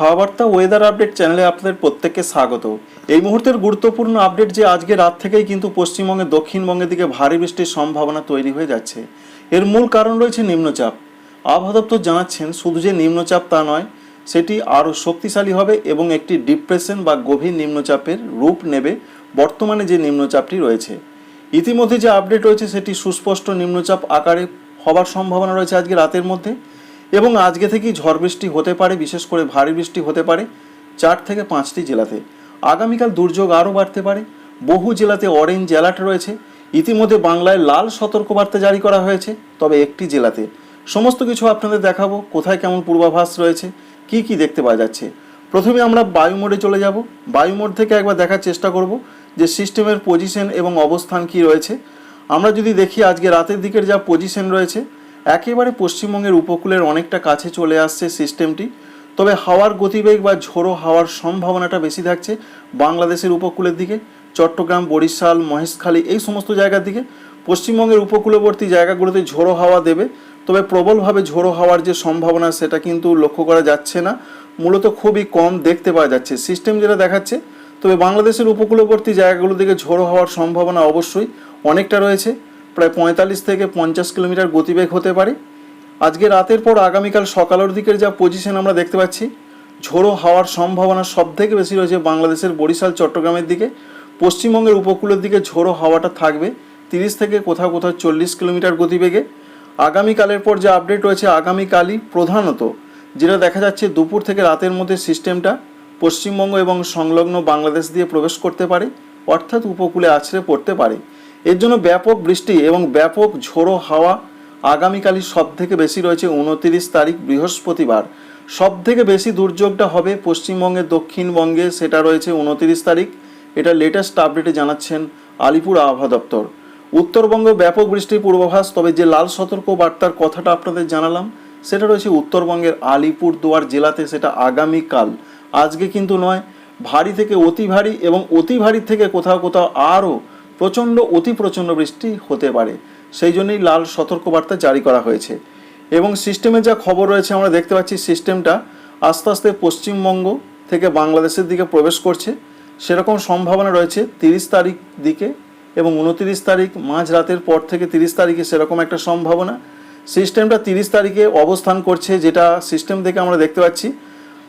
হাওয়াবার্তা weather update চ্যানেলে আপনাদের প্রত্যেককে স্বাগত। এই মুহূর্তের গুরুত্বপূর্ণ আপডেট যে আজকে রাত থেকেই কিন্তু পশ্চিমবঙ্গে, দক্ষিণবঙ্গের দিকে ভারী বৃষ্টির সম্ভাবনা তৈরি হয়ে যাচ্ছে। এর মূল কারণ রয়েছে নিম্নচাপ। আবহাওয়া দপ্তর জানাচ্ছেন, শুধু যে নিম্নচাপ তা নয়, সেটি আরও শক্তিশালী হবে এবং একটি ডিপ্রেশন বা গভীর নিম্নচাপের রূপ নেবে বর্তমানে যে নিম্নচাপটি রয়েছে। ইতিমধ্যে যে আপডেট রয়েছে, সেটি সুস্পষ্ট নিম্নচাপ আকারে হবার সম্ভাবনা রয়েছে আজকে রাতের মধ্যে। এবং আজকে থেকেই ঝড় বৃষ্টি হতে পারে, বিশেষ করে ভারী বৃষ্টি হতে পারে চার থেকে পাঁচটি জেলাতে। আগামীকাল দুর্যোগ আরও বাড়তে পারে। বহু জেলাতে অরেঞ্জ অ্যালার্ট রয়েছে। ইতিমধ্যে বাংলায় লাল সতর্কবার্তা জারি করা হয়েছে। তবে একটি জেলাতে সমস্ত কিছু আপনাদের দেখাবো, কোথায় কেমন পূর্বাভাস রয়েছে, কি কি দেখতে পাওয়া যাচ্ছে। প্রথমে আমরা বায়ু মোডে চলে যাব। বায়ু মোড থেকে একবার দেখার চেষ্টা করব যে সিস্টেমের পজিশন এবং অবস্থান কি রয়েছে। আমরা যদি দেখি আজকে রাতের দিকের যা পজিশন রয়েছে একেবারে পশ্চিমবঙ্গের উপকূলের অনেকটা কাছে চলে আসছে সিস্টেমটি। তবে হাওয়ার গতিবেগ বা ঝোড়ো হাওয়ার সম্ভাবনাটা বেশি থাকছে বাংলাদেশের উপকূলের দিকে। চট্টগ্রাম, বরিশাল, মহেশখালী এই সমস্ত জায়গার দিকে। পশ্চিমবঙ্গের উপকূলবর্তী জায়গাগুলোতে ঝোড়ো হাওয়া দেবে। তবে প্রবলভাবে ঝোড়ো হাওয়ার যে সম্ভাবনা, সেটা কিন্তু লক্ষ্য করা যাচ্ছে না। মূলত খুবই কম দেখতে পাওয়া যাচ্ছে। সিস্টেম যেটা দেখাচ্ছে, তবে বাংলাদেশের উপকূলবর্তী জায়গাগুলো থেকে ঝোড়ো হওয়ার সম্ভাবনা অবশ্যই অনেকটা রয়েছে। প্রায় পঁয়তাল্লিশ থেকে পঞ্চাশ কিলোমিটার গতিবেগ হতে পারে। আজকে রাতের পর আগামীকাল সকালের দিকের যা পজিশন আমরা দেখতে পাচ্ছি, ঝোড়ো হাওয়ার সম্ভাবনা সব থেকে বেশি রয়েছে বাংলাদেশের বরিশাল, চট্টগ্রামের দিকে। পশ্চিমবঙ্গের উপকূলের দিকে ঝোড়ো হাওয়াটা থাকবে তিরিশ থেকে কোথাও কোথাও চল্লিশ কিলোমিটার গতিবেগে। আগামীকালের পর যে আপডেট রয়েছে আগামীকালই প্রধানত, যেটা দেখা যাচ্ছে দুপুর থেকে রাতের মধ্যে সিস্টেমটা পশ্চিমবঙ্গ এবং সংলগ্ন বাংলাদেশ দিয়ে প্রবেশ করতে পারে, অর্থাৎ উপকূলে আছড়ে পড়তে পারে। এর জন্য ব্যাপক বৃষ্টি এবং ব্যাপক ঝোড়ো হাওয়া আগামীকালই সব থেকে বেশি রয়েছে উনতিরিশ তারিখ বৃহস্পতিবার। সব থেকে বেশি দুর্যোগটা হবে পশ্চিমবঙ্গের দক্ষিণবঙ্গে, সেটা রয়েছে উনতিরিশ তারিখ। এটা লেটেস্ট আপডেটে জানাচ্ছেন আলিপুর আবহাওয়া দপ্তর। উত্তরবঙ্গে ব্যাপক বৃষ্টির পূর্বাভাস, তবে যে লাল সতর্ক বার্তার কথাটা আপনাদের জানালাম, সেটা রয়েছে উত্তরবঙ্গের আলিপুর দুয়ার জেলাতে, সেটা আগামীকাল। আজকে কিন্তু নয়, ভারী থেকে অতি ভারী এবং অতি ভারী থেকে কোথাও কোথাও আরও প্রচণ্ড, অতি প্রচণ্ড বৃষ্টি হতে পারে। সেই জন্যই লাল সতর্কবার্তা জারি করা হয়েছে। এবং সিস্টেমের যা খবর রয়েছে, আমরা দেখতে পাচ্ছি সিস্টেমটা আস্তে আস্তে পশ্চিমবঙ্গ থেকে বাংলাদেশের দিকে প্রবেশ করছে। সেরকম সম্ভাবনা রয়েছে তিরিশ তারিখ দিকে এবং উনতিরিশ তারিখ মাঝ রাতের পর থেকে তিরিশ তারিখে সেরকম একটা সম্ভাবনা। সিস্টেমটা তিরিশ তারিখে অবস্থান করছে, যেটা সিস্টেম থেকে আমরা দেখতে পাচ্ছি।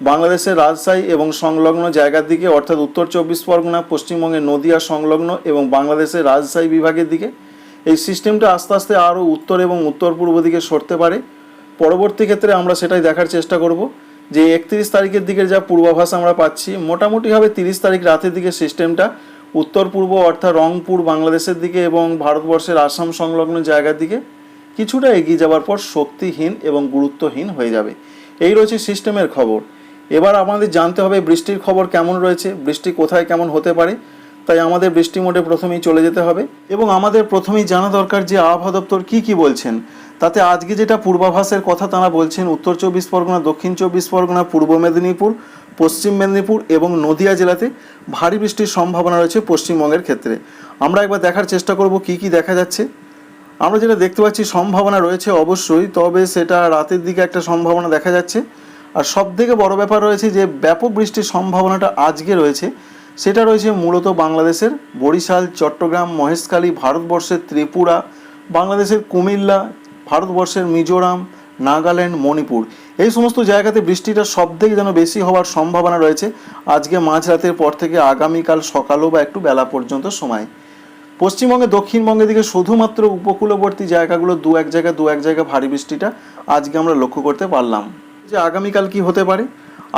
বাংলাদেশের রাজশাহী এবং সংলগ্ন জায়গার দিকে, অর্থাৎ উত্তর চব্বিশ পরগনা, পশ্চিমবঙ্গের নদিয়া সংলগ্ন এবং বাংলাদেশের রাজশাহী বিভাগের দিকে, এই সিস্টেমটা আস্তে আস্তে আরও উত্তর এবং উত্তর পূর্ব দিকে সরতে পারে। পরবর্তী ক্ষেত্রে আমরা সেটাই দেখার চেষ্টা করব যে একত্রিশ তারিখের দিকে যা পূর্বাভাস আমরা পাচ্ছি, মোটামুটিভাবে তিরিশ তারিখ রাতের দিকে সিস্টেমটা উত্তর পূর্ব অর্থাৎ রংপুর বাংলাদেশের দিকে এবং ভারতবর্ষের আসাম সংলগ্ন জায়গার দিকে কিছুটা এগিয়ে যাওয়ার পর শক্তিহীন এবং গুরুত্বহীন হয়ে যাবে। এই রয়েছে সিস্টেমের খবর। এবার আমাদের জানতে হবে বৃষ্টির খবর কেমন রয়েছে, বৃষ্টি কোথায় কেমন হতে পারে, তাই আমাদের বৃষ্টি মোডে প্রথমেই চলে যেতে হবে। এবং আমাদের প্রথমেই জানা দরকার যে আবহাওয়া দপ্তর কী কী বলছেন, তাতে আজকে যেটা পূর্বাভাসের কথা তারা বলছেন, উত্তর চব্বিশ পরগনা, দক্ষিণ চব্বিশ পরগনা, পূর্ব মেদিনীপুর, পশ্চিম মেদিনীপুর এবং নদিয়া জেলাতে ভারী বৃষ্টির সম্ভাবনা রয়েছে পশ্চিমবঙ্গের ক্ষেত্রে। আমরা একবার দেখার চেষ্টা করব কি কি দেখা যাচ্ছে। আমরা যেটা দেখতে পাচ্ছি, সম্ভাবনা রয়েছে অবশ্যই, তবে সেটা রাতের দিকে একটা সম্ভাবনা দেখা যাচ্ছে। আর সব থেকে বড় ব্যাপার রয়েছে যে ব্যাপক বৃষ্টির সম্ভাবনাটা আজকে রয়েছে, সেটা রয়েছে মূলত বাংলাদেশের বরিশাল, চট্টগ্রাম, মহেশখালী, ভারতবর্ষের ত্রিপুরা, বাংলাদেশের কুমিল্লা, ভারতবর্ষের মিজোরাম, নাগাল্যান্ড, মণিপুর। এই সমস্ত জায়গাতে বৃষ্টিটা সব থেকে যেন বেশি হওয়ার সম্ভাবনা রয়েছে আজকে মাঝরাতের পর থেকে আগামীকাল সকালও বা একটু বেলা পর্যন্ত সময়। পশ্চিমবঙ্গে দক্ষিণবঙ্গের দিকে শুধুমাত্র উপকূলবর্তী জায়গাগুলো দু এক জায়গায় দু এক জায়গায় ভারী বৃষ্টিটা আজকে আমরা লক্ষ্য করতে পারলাম। যে আগামীকাল কি হতে পারে?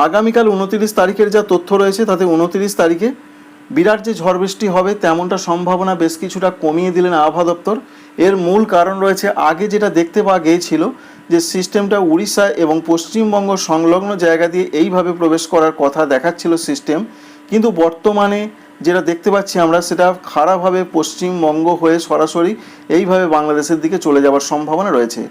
আগামীকাল উনতিরিশ তারিখের যা তথ্য রয়েছে, তাতে উনতিরিশ তারিখে বিরাট যে ঝড় বৃষ্টি হবে, তেমনটা সম্ভাবনা বেশ কিছুটা কমিয়ে দিলেন আবহাওয়া দপ্তর। এর মূল কারণ রয়েছে, আগে যেটা দেখতে পাওয়া গিয়েছিল যে সিস্টেমটা উড়িষ্যা এবং পশ্চিমবঙ্গ সংলগ্ন জায়গা দিয়ে এইভাবে প্রবেশ করার কথা দেখাচ্ছিল সিস্টেম। কিন্তু বর্তমানে যেটা দেখতে পাচ্ছি আমরা, সেটা খারাপভাবে পশ্চিমবঙ্গ হয়ে সরাসরি এইভাবে বাংলাদেশের দিকে চলে যাওয়ার সম্ভাবনা রয়েছে।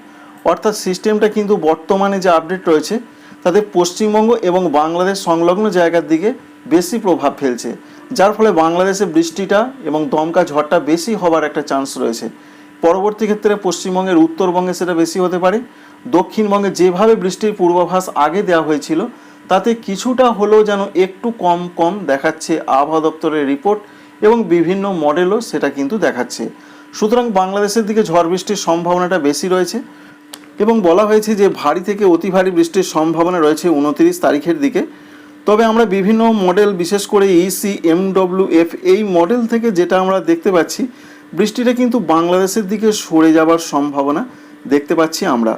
অর্থাৎ সিস্টেমটা কিন্তু বর্তমানে যে আপডেট রয়েছে, তাতে পশ্চিমবঙ্গ এবং বাংলাদেশ সংলগ্ন জায়গার দিকে বেশি প্রভাব ফেলছে। যার ফলে বাংলাদেশে বৃষ্টিটা এবং দমকা ঝড়টা বেশি হবার একটা চান্স রয়েছে। পরবর্তী ক্ষেত্রে পশ্চিমবঙ্গের উত্তরবঙ্গে সেটা বেশি হতে পারে। দক্ষিণবঙ্গে যেভাবে বৃষ্টির পূর্বাভাস আগে দেওয়া হয়েছিল, তাতে কিছুটা হলেও যেন একটু কম কম দেখাচ্ছে আবহাওয়া দপ্তরের রিপোর্ট এবং বিভিন্ন মডেলও সেটা কিন্তু দেখাচ্ছে। সুতরাং বাংলাদেশের দিকে ঝড় বৃষ্টির সম্ভাবনাটা বেশি রয়েছে। এবং বলা হয়েছে যে ভারী থেকে অতি ভারী বৃষ্টির সম্ভাবনা রয়েছে উনত্রিশ তারিখের দিকে। তবে আমরা বিভিন্ন মডেল, বিশেষ করে ইসি এমডব্লিউ এফ এই মডেল থেকে যেটা আমরা দেখতে পাচ্ছি, বৃষ্টিটা কিন্তু বাংলাদেশের দিকে সরে যাবার সম্ভাবনা দেখতে পাচ্ছি আমরা।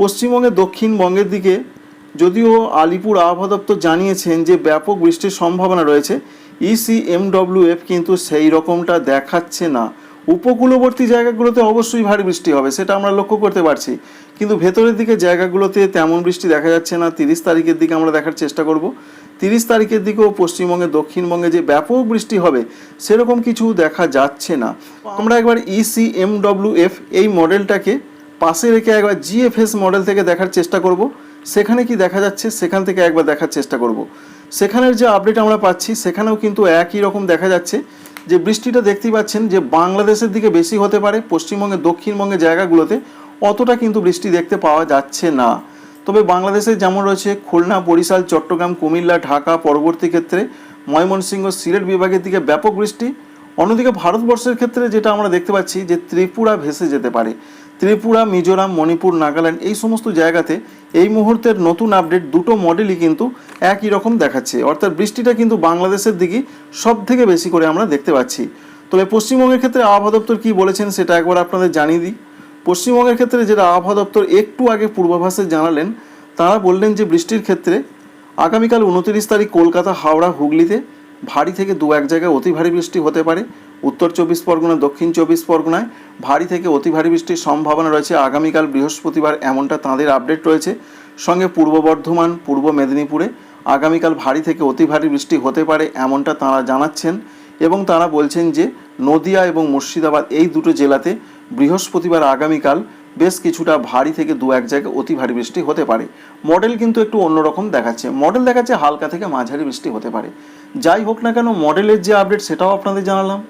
পশ্চিমবঙ্গের দক্ষিণবঙ্গের দিকে যদিও আলিপুর আবহাওয়া দপ্তর জানিয়েছেন যে ব্যাপক বৃষ্টির সম্ভাবনা রয়েছে ইসি এমডব্লিউ এফ কিন্তু সেই রকমটা দেখাচ্ছে না। উপকূলবর্তী জায়গাগুলোতে অবশ্যই ভারী বৃষ্টি হবে, সেটা আমরা লক্ষ্য করতে পারছি। কিন্তু ভেতরের দিকে জায়গাগুলোতে তেমন বৃষ্টি দেখা যাচ্ছে না। তিরিশ তারিখের দিকে আমরা দেখার চেষ্টা করব। তিরিশ তারিখের দিকেও পশ্চিমবঙ্গে, দক্ষিণবঙ্গে যে ব্যাপক বৃষ্টি হবে, সেরকম কিছু দেখা যাচ্ছে না। আমরা একবার E ইসি এমডব্লিউ এফ এই মডেলটাকে পাশে রেখে একবার জিএফএস মডেল থেকে দেখার চেষ্টা করব। সেখানে কি দেখা যাচ্ছে, সেখান থেকে একবার দেখার চেষ্টা করব। সেখানের যে আপডেট আমরা পাচ্ছি, সেখানেও কিন্তু একই রকম দেখা যাচ্ছে। যে বৃষ্টিটা দেখতেই পাচ্ছেন যে বাংলাদেশের দিকে বেশি হতে পারে পশ্চিমবঙ্গের দক্ষিণবঙ্গের জায়গাগুলোতে অতটা কিন্তু বৃষ্টি দেখতে পাওয়া যাচ্ছে না। তবে বাংলাদেশে যেমন রয়েছে খুলনা, বরিশাল, চট্টগ্রাম, কুমিল্লা, ঢাকা, পরবর্তী ক্ষেত্রে ময়মনসিংহ, সিলেট বিভাগের দিকে ব্যাপক বৃষ্টি। অন্যদিকে ভারতবর্ষের ক্ষেত্রে যেটা আমরা দেখতে পাচ্ছি যে ত্রিপুরা ভেসে যেতে পারে। ত্রিপুরা, মিজোরাম, মণিপুর, নাগাল্যান্ড এই সমস্ত জায়গাতে এই মুহূর্তের নতুন আপডেট দুটো মডেলই কিন্তু একই রকম দেখাচ্ছে। অর্থাৎ বৃষ্টিটা কিন্তু বাংলাদেশের দিকে সব থেকে বেশি করে আমরা দেখতে পাচ্ছি। তবে পশ্চিমবঙ্গের ক্ষেত্রে আবহাওয়া দপ্তর কী বলেছেন সেটা একবার আপনাদের জানিয়ে দিই। পশ্চিমবঙ্গের ক্ষেত্রে যেটা আবহাওয়া দপ্তর একটু আগে পূর্বাভাসে জানালেন, তারা বললেন যে বৃষ্টির ক্ষেত্রে আগামীকাল উনতিরিশ তারিখ কলকাতা, হাওড়া, হুগলিতে ভারী থেকে দু এক জায়গায় অতি ভারী বৃষ্টি হতে পারে। উত্তর চব্বিশ পরগনা, দক্ষিণ চব্বিশ পরগনায় ভারী থেকে অতি ভারী বৃষ্টির সম্ভাবনা রয়েছে। আগামীকাল বৃহস্পতিবার এমনটা তাঁদের আপডেট রয়েছে। সঙ্গে পূর্ব বর্ধমান, পূর্ব মেদিনীপুরে আগামীকাল ভারী থেকে অতি ভারী বৃষ্টি হতে পারে এমনটা তাঁরা জানাচ্ছেন এবং তারা বলছেন যে নদিয়া এবং মুর্শিদাবাদ এই দুটো জেলাতে বৃহস্পতিবার আগামীকাল বেশ কিছুটা ভারী থেকে দু এক জায়গায় অতি ভারী বৃষ্টি হতে পারে। মডেল কিন্তু একটু অন্যরকম দেখাচ্ছে। মডেল দেখাচ্ছে হালকা থেকে মাঝারি বৃষ্টি হতে পারে। যাই হোক না কেন, মডেলের যে আপডেট সেটাও আপনাদের জানালাম।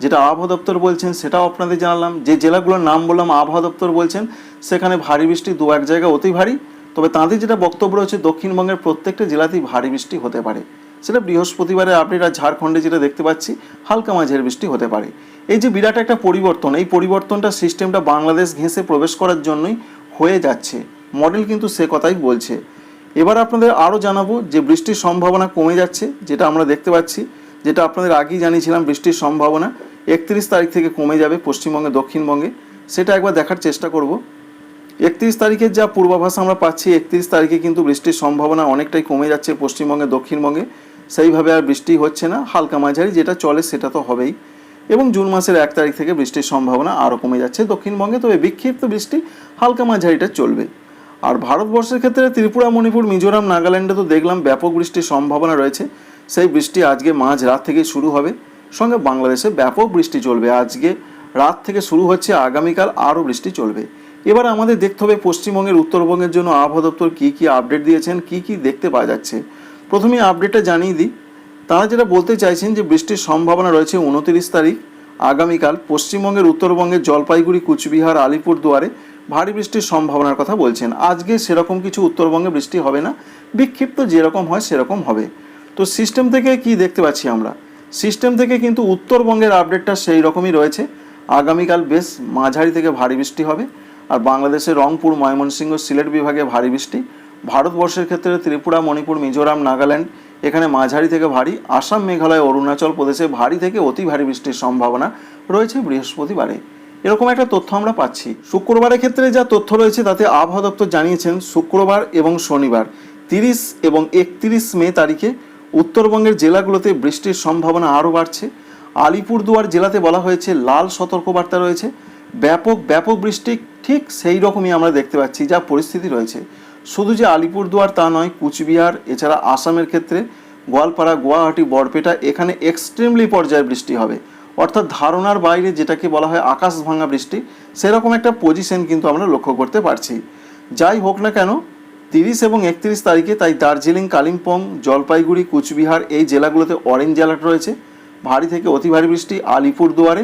যেটা আবহাওয়া দপ্তর বলছেন, সেটাও আপনাদের জানালাম। যে জেলাগুলোর নাম বললাম, আবহাওয়া দপ্তর বলছেন, সেখানে ভারী বৃষ্টি দু এক জায়গায় অতি ভারী। তবে তাঁদের যেটা বক্তব্য রয়েছে, দক্ষিণবঙ্গের প্রত্যেকটা জেলাতেই ভারী বৃষ্টি হতে পারে। সেটা বৃহস্পতিবারের আপডেট, আর ঝাড়খণ্ডে যেটা দেখতে পাচ্ছি, হালকা মাঝের বৃষ্টি হতে পারে। এই যে বিরাট একটা পরিবর্তন, এই পরিবর্তনটা সিস্টেমটা বাংলাদেশ ঘেঁষে প্রবেশ করার জন্যই হয়ে যাচ্ছে। মডেল কিন্তু সে কথাই বলছে। এবার আপনাদের আরও জানাব যে বৃষ্টির সম্ভাবনা কমে যাচ্ছে, যেটা আমরা দেখতে পাচ্ছি। যেটা আপনাদের আগেই জানিয়েছিলাম, বৃষ্টির সম্ভাবনা। একত্রিশ তারিখ থেকে কমে যাবে পশ্চিমবঙ্গে, দক্ষিণবঙ্গে। সেটা একবার দেখার চেষ্টা করব। একত্রিশ তারিখের যা পূর্বাভাস আমরা পাচ্ছি, একত্রিশ তারিখে কিন্তু বৃষ্টির সম্ভাবনা অনেকটাই কমে যাচ্ছে পশ্চিমবঙ্গে, দক্ষিণবঙ্গে। সেইভাবে আর বৃষ্টি হচ্ছে না, হালকা মাঝারি, যেটা চলে সেটা তো হবেই। এবং জুন মাসের এক তারিখ থেকে বৃষ্টির সম্ভাবনা আরও কমে যাচ্ছে দক্ষিণবঙ্গে, তবে বিক্ষিপ্ত বৃষ্টি, হালকা মাঝারিটা চলবে। আর ভারতবর্ষের ক্ষেত্রে ত্রিপুরা, মণিপুর, মিজোরাম, নাগাল্যান্ডে তো দেখলাম ব্যাপক বৃষ্টির সম্ভাবনা রয়েছে। সেই বৃষ্টি আজকে মাঝ রাত থেকে শুরু হবে। সঙ্গে বাংলাদেশে ব্যাপক বৃষ্টি চলবে। আজকে রাত থেকে শুরু হচ্ছে, আগামীকাল আরও বৃষ্টি চলবে। এবার আমাদের দেখতে হবে পশ্চিমবঙ্গের, উত্তরবঙ্গের জন্য আবহাওয়া দপ্তর কী কী আপডেট দিয়েছেন, কী কী দেখতে পাওয়া যাচ্ছে। প্রথমে আপডেটটা জানিয়ে দিই, তারা যেটা বলতে চাইছেন যে বৃষ্টির সম্ভাবনা রয়েছে উনতিরিশ তারিখ, আগামীকাল পশ্চিমবঙ্গের, উত্তরবঙ্গের জলপাইগুড়ি, কুচবিহার, আলিপুরদুয়ারে ভারী বৃষ্টির সম্ভাবনার কথা বলছেন। আজকে সেরকম কিছু উত্তরবঙ্গে বৃষ্টি হবে না, বিক্ষিপ্ত যেরকম হয় সেরকম হবে। তো সিস্টেম থেকে কি দেখতে পাচ্ছি আমরা? সিস্টেম থেকে কিন্তু উত্তরবঙ্গের আপডেটটা সেই রকমই রয়েছে। আগামীকাল বেশ মাঝারি থেকে ভারী বৃষ্টি হবে। আর বাংলাদেশের রংপুর, ময়মনসিংহ, সিলেট বিভাগে ভারী বৃষ্টি। ভারতবর্ষের ক্ষেত্রে ত্রিপুরা, মণিপুর, মিজোরাম, নাগাল্যান্ড এখানে মাঝারি থেকে ভারী। আসাম, মেঘালয়, অরুণাচল প্রদেশে ভারী থেকে অতি ভারী বৃষ্টির সম্ভাবনা রয়েছে বৃহস্পতিবারে। এরকম একটা তথ্য আমরা পাচ্ছি। শুক্রবারের ক্ষেত্রে যা তথ্য রয়েছে তাতে আবহাওয়া দপ্তর জানিয়েছেন শুক্রবার এবং শনিবার। তিরিশ এবং একত্রিশ মে তারিখে উত্তরবঙ্গের জেলাগুলোতে বৃষ্টির সম্ভাবনা আরও বাড়ছে। আলিপুরদুয়ার জেলাতে বলা হয়েছে লাল সতর্কবার্তা রয়েছে। ব্যাপক ব্যাপক বৃষ্টি ঠিক সেই রকমই আমরা দেখতে পাচ্ছি, যা পরিস্থিতি রয়েছে। শুধু যে আলিপুরদুয়ার তা নয়, কুচবিহার, এছাড়া আসামের ক্ষেত্রে গোয়ালপাড়া, গুয়াহাটি, বরপেটা, এখানে এক্সট্রিমলি পর্যায়ে বৃষ্টি হবে। অর্থাৎ ধারণার বাইরে যেটাকে বলা হয় আকাশ ভাঙা বৃষ্টি, সেরকম একটা পজিশন কিন্তু আমরা লক্ষ্য করতে পারছি। যাই হোক না কেন তিরিশ এবং একত্রিশ তারিখে তাই দার্জিলিং, কালিম্পং, জলপাইগুড়ি, কুচবিহার এই জেলাগুলোতে অরেঞ্জ অ্যালার্ট রয়েছে। ভারী থেকে অতি ভারী বৃষ্টি আলিপুরদুয়ারে,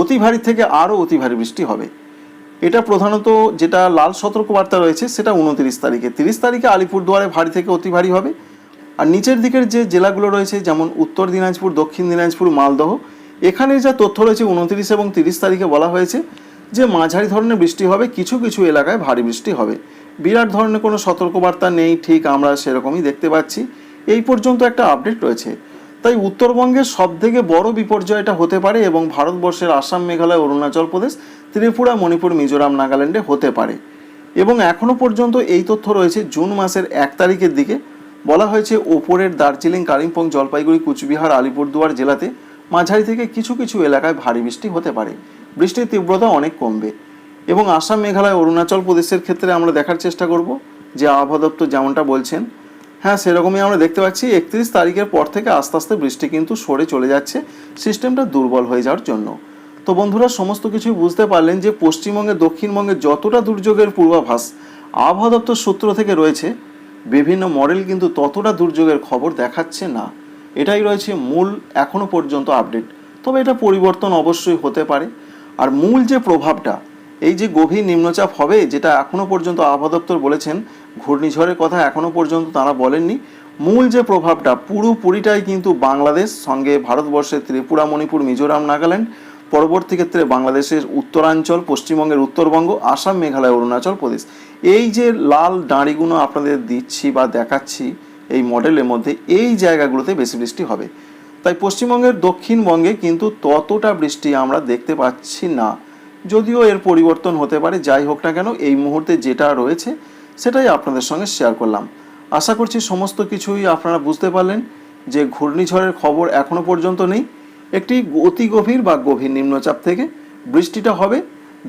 অতি ভারী থেকে আরও অতি ভারী বৃষ্টি হবে। এটা প্রধানত যেটা লাল সতর্কবার্তা রয়েছে, সেটা উনতিরিশ তারিখে। তিরিশ তারিখে আলিপুরদুয়ারে ভারী থেকে অতি ভারী হবে। আর নিচের দিকের যে জেলাগুলো রয়েছে, যেমন উত্তর দিনাজপুর, দক্ষিণ দিনাজপুর, মালদহ, এখানে যা তথ্য রয়েছে উনত্রিশ এবং তিরিশ তারিখে বলা হয়েছে যে মাঝারি ধরনের বৃষ্টি হবে, কিছু কিছু এলাকায় ভারী বৃষ্টি হবে। বিরাট ধরনের কোনো সতর্কবার্তা নেই, ঠিক আমরা সেরকমই দেখতে পাচ্ছি। এই পর্যন্ত একটা আপডেট রয়েছে। তাই উত্তরবঙ্গের সব থেকে বড় বিপর্যয়টা হতে পারে এবং ভারতবর্ষের আসাম, মেঘালয়, অরুণাচল প্রদেশ, ত্রিপুরা, মণিপুর, মিজোরাম, নাগাল্যান্ডে হতে পারে। এবং এখনও পর্যন্ত এই তথ্য রয়েছে জুন মাসের এক তারিখের দিকে। বলা হয়েছে ওপরের দার্জিলিং, কালিম্পং, জলপাইগুড়ি, কুচবিহার, আলিপুরদুয়ার জেলাতে মাঝারি থেকে কিছু কিছু এলাকায় ভারী বৃষ্টি হতে পারে। বৃষ্টির তীব্রতা অনেক কমবে। এবং আসাম মেঘালয় অরুণাচল প্রদেশের ক্ষেত্রে আমরা দেখার চেষ্টা করব যে আবহাওয়া দপ্তর যেমনটা বলছেন। হ্যাঁ সেরকমই আমরা দেখতে পাচ্ছি, একত্রিশ তারিখের পর থেকে আস্তে আস্তে বৃষ্টি কিন্তু সরে চলে যাচ্ছে, সিস্টেমটা দুর্বল হয়ে যাওয়ার জন্য। তো বন্ধুরা, সমস্ত কিছুই বুঝতে পারলেন যে পশ্চিমবঙ্গে, দক্ষিণবঙ্গে যতটা দুর্যোগের পূর্বাভাস আবহাওয়া দপ্তর সূত্র থেকে রয়েছে, বিভিন্ন মডেল কিন্তু ততটা দুর্যোগের খবর দেখাচ্ছে না। এটাই রয়েছে মূল, এখনও পর্যন্ত আপডেট। তবে এটা পরিবর্তন অবশ্যই হতে পারে। আর মূল যে প্রভাবটা এই যে গভীর নিম্নচাপ হবে, যেটা এখনও পর্যন্ত আবহাওয়া দপ্তর বলেছেন, ঘূর্ণিঝড়ের কথা এখনও পর্যন্ত তারা বলেননি। মূল যে প্রভাবটা, পুরোপুরিটাই কিন্তু বাংলাদেশ, সঙ্গে ভারতবর্ষের ত্রিপুরা, মণিপুর, মিজোরাম, নাগাল্যান্ড, পরবর্তী ক্ষেত্রে বাংলাদেশের উত্তরাঞ্চল, পশ্চিমবঙ্গের উত্তরবঙ্গ, আসাম, মেঘালয়, অরুণাচল প্রদেশ। এই যে লাল দাঁড়িগুলো আপনাদের দিচ্ছি বা দেখাচ্ছি এই মডেলের মধ্যে, এই জায়গাগুলোতে বেশি বৃষ্টি হবে। তাই পশ্চিমবঙ্গের দক্ষিণবঙ্গে কিন্তু ততটা বৃষ্টি আমরা দেখতে পাচ্ছি না। যদিও এর পরিবর্তন হতে পারে, যাই হোক না কেন, এই মুহূর্তে যেটা রয়েছে সেটাই আপনাদের সঙ্গে শেয়ার করলাম। আশা করছি সমস্ত কিছুই আপনারা বুঝতে পারলেন যে ঘূর্ণিঝড়ের খবর এখনও পর্যন্ত নেই। একটি অতি গভীর বা গভীর নিম্নচাপ থেকে বৃষ্টিটা হবে।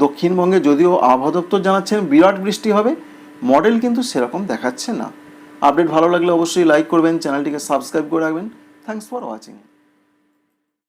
দক্ষিণবঙ্গে যদিও আবহাওয়া দপ্তর জানাচ্ছেন বিরাট বৃষ্টি হবে মডেল কিন্তু সেরকম দেখাচ্ছে না। আপডেট ভালো লাগলে অবশ্যই লাইক করবেন চ্যানেলটিকে সাবস্ক্রাইব করে রাখবেন। Thanks for watching